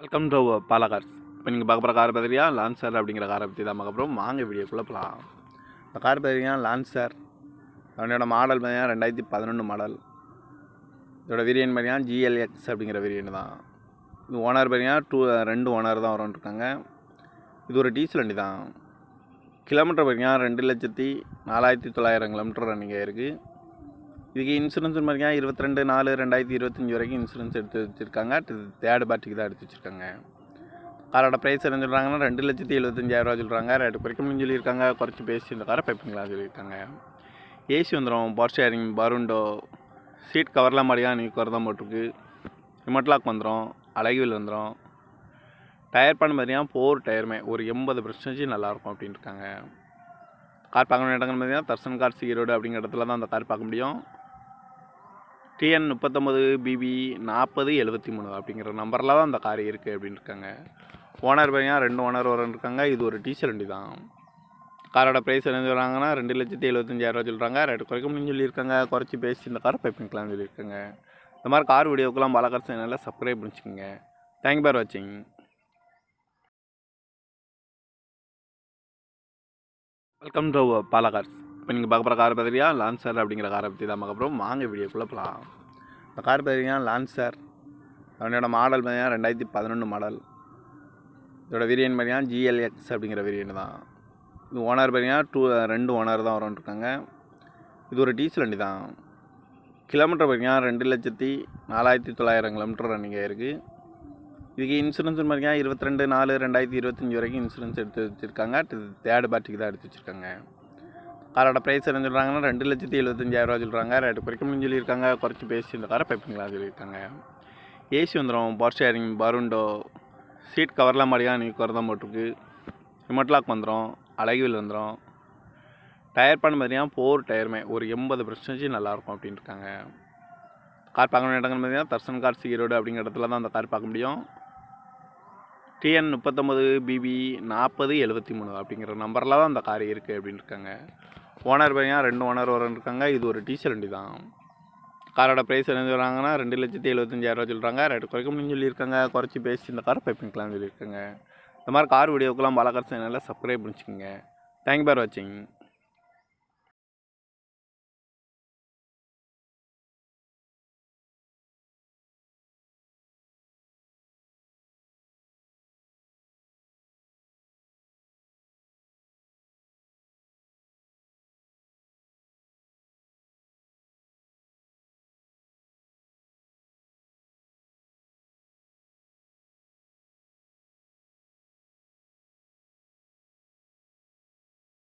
Welcome to பாலகார்ஸ் இப்போ நீங்கள் பார்க்க போகிற கார் பார்த்தியா லான்சர் அப்படிங்கிற காரை பற்றி தான் பார்க்க போகிறோம் வாங்க வீடியோக்குள்ளே போகலாம் இந்த கார் பார்த்தீங்கன்னா லான்சர் அவனோட மாடல் பார்த்தீங்கன்னா ரெண்டாயிரத்தி பதினொன்று மாடல் இதோட வேரியன்ட் பார்த்தீங்கன்னா ஜிஎல்எக்ஸ் அப்படிங்கிற வேரியன்ட் தான். இது ஓனர் பார்த்தீங்கன்னா டூ ரெண்டு ஓனர் தான் வரும்னு இருக்காங்க இது ஒரு டீசல் வண்டி தான் கிலோமீட்டர் பார்த்தீங்கன்னா ரெண்டு லட்சத்தி நாலாயிரத்தி தொள்ளாயிரம் கிலோமீட்டர் ரன்னிங் ஆயிருக்கு இதுக்கு இன்சூரன்ஸ் பார்த்தீங்கன்னா இருபத்தி ரெண்டு நாலு ரெண்டாயிரத்தி இருபத்தஞ்சி வரைக்கும் இன்சூரன்ஸ் எடுத்து வச்சுருக்காங்க. தேர்ட் பார்ட்டிக்கு தான் எடுத்து வச்சுருக்காங்க. காரோட ப்ரைஸ் என்ன சொல்கிறாங்கன்னா ரெண்டு லட்சத்தி எழுபத்தஞ்சாயிரரூவா சொல்கிறாங்க ரெண்டு குறைக்கணும்னு சொல்லியிருக்காங்க. குறைச்சி பேசி இந்த காரை பைப்பிங்களா சொல்லியிருக்காங்க. ஏசி வந்துடும் பவர் ஷேரிங் பருண்டோ சீட் கவர்லாம் மாதிரியா நீ தான் போட்டிருக்கு. ரிமட்லாக் வந்துடும் அழகுவில் வந்துடும் டயர் பண்ண பார்த்தீங்கன்னா போர் டயருமே ஒரு எண்பது பர்சன்டேஜ் நல்லாயிருக்கும் அப்படின்னு இருக்காங்க. கார் பார்க்கணும் இடங்கள் பார்த்தீங்கன்னா தர்சன் கார் ஈரோடு அப்படிங்கிற இடத்துல தான் அந்த கார் பார்க்க முடியும். டிஎன் முப்பத்தொம்பது பிபி நாற்பது எழுபத்தி மூணு அப்படிங்கிற நம்பரில் தான் அந்த கார் இருக்குது அப்படின்னு இருக்காங்க ஓனர் பையன் ரெண்டு ஓனர் வரன்னு இருக்காங்க இது ஒரு டீசல் வண்டி தான். காரோட ப்ரைஸ் என்ன சொல்கிறாங்கன்னா ரெண்டு லட்சத்தி எழுபத்தஞ்சாயிரரூவா சொல்கிறாங்க ரேட்டு குறைக்க முடியும்னு சொல்லியிருக்காங்க. குறைச்சி பேசி இந்த காரை பைப்பிங்கலாம்னு சொல்லியிருக்காங்க. இந்த மாதிரி கார் வீடியோக்கெல்லாம் பாலக்கார் சேனலில் சப்ஸ்கிரைப் பண்ணிச்சுக்கோங்க. தேங்க் ஃபார் வாட்சிங் வெல்கம் டு பாலகார்ஸ் இப்போ நீங்கள் பார்க்க போகிற கார் பார்த்தியா லான்சர் அப்படிங்கிற காரை பற்றி தான் பார்க்க போகிறோம் வாங்க வீடியோக்குள்ளே போகலாம் இந்த கார் பார்த்தீங்கன்னா லான்சர் அவனோட மாடல் பார்த்தீங்கன்னா ரெண்டாயிரத்தி பதினொன்று மாடல் இதோட வேரியன்ட் பார்த்தீங்கன்னா ஜிஎல்எக்ஸ் அப்படிங்கிற வேரியன்ட் தான். இது ஓனர் பார்த்தீங்கன்னா டூ ரெண்டு ஓனர் தான் வரும்னு இருக்காங்க இது ஒரு டீசல் வண்டி தான். கிலோமீட்டர் பார்த்தீங்கன்னா ரெண்டு லட்சத்தி நாலாயிரத்தி தொள்ளாயிரம் கிலோமீட்டர் ரன்னிங் ஆயிருக்கு இதுக்கு இன்சூரன்ஸ் பார்த்தீங்கன்னா இருபத்தி ரெண்டு நாலு ரெண்டாயிரத்தி இருபத்தஞ்சி வரைக்கும் இன்சூரன்ஸ் எடுத்து வச்சுருக்காங்க. தேர்ட் பார்ட்டிக்கு தான் எடுத்து வச்சுருக்காங்க. காரோட ப்ரைஸ் என்ன சொல்கிறாங்கன்னா ரெண்டு லட்சத்தி எழுபத்தஞ்சாயிரரூவா சொல்கிறாங்க ரேட்டு குறைக்கணும்னு சொல்லியிருக்காங்க. குறைச்சி பேசி இந்த காரை பைப்பிங்களாக சொல்லியிருக்காங்க. ஏசி வந்துடும் பவர் ஷேரிங் பருண்டோ சீட் கவர்லாம் மாதிரியா நீ தான் போட்டிருக்கு. ஹிமட்லாக் வந்துடும் அழகுவில் வந்துடும் டயர் பண்ண பார்த்தீங்கன்னா போர் டயருமே ஒரு எண்பது பர்சன்டேஜ் நல்லாயிருக்கும் அப்படின்னு இருக்காங்க கார் பார்க்க வேண்டிய இடங்கள் பார்த்தீங்கன்னா தர்சன் கார் சீரோடு அப்படிங்கிற இடத்துல தான் அந்த கார் பார்க்க முடியும். டிஎன் முப்பத்தொம்பது பிபி நாற்பது எழுபத்தி மூணு அப்படிங்கிற நம்பரில் தான் அந்த கார் இருக்குது அப்படின்னு இருக்காங்க ஓனர் பையன் ரெண்டு ஓனர் வரன் இருக்காங்க. இது ஒரு டீசல் வண்டி தான். காரோட ப்ரைஸ் என்ன சொல்கிறாங்கன்னா ரெண்டு லட்சத்தி எழுபத்தஞ்சாயிரரூவா சொல்கிறாங்க ரெண்டு குறைக்க முடியும்னு சொல்லியிருக்காங்க. குறைச்சி பேசி இந்த காரை பைப்பிங்கலாம் சொல்லியிருக்காங்க. இந்த மாதிரி கார் வீடியோக்கெல்லாம் பல சேனலில் சப்ஸ்கிரைப் பண்ணிச்சுக்கோங்க. தேங்க் ஃபார் வாட்சிங்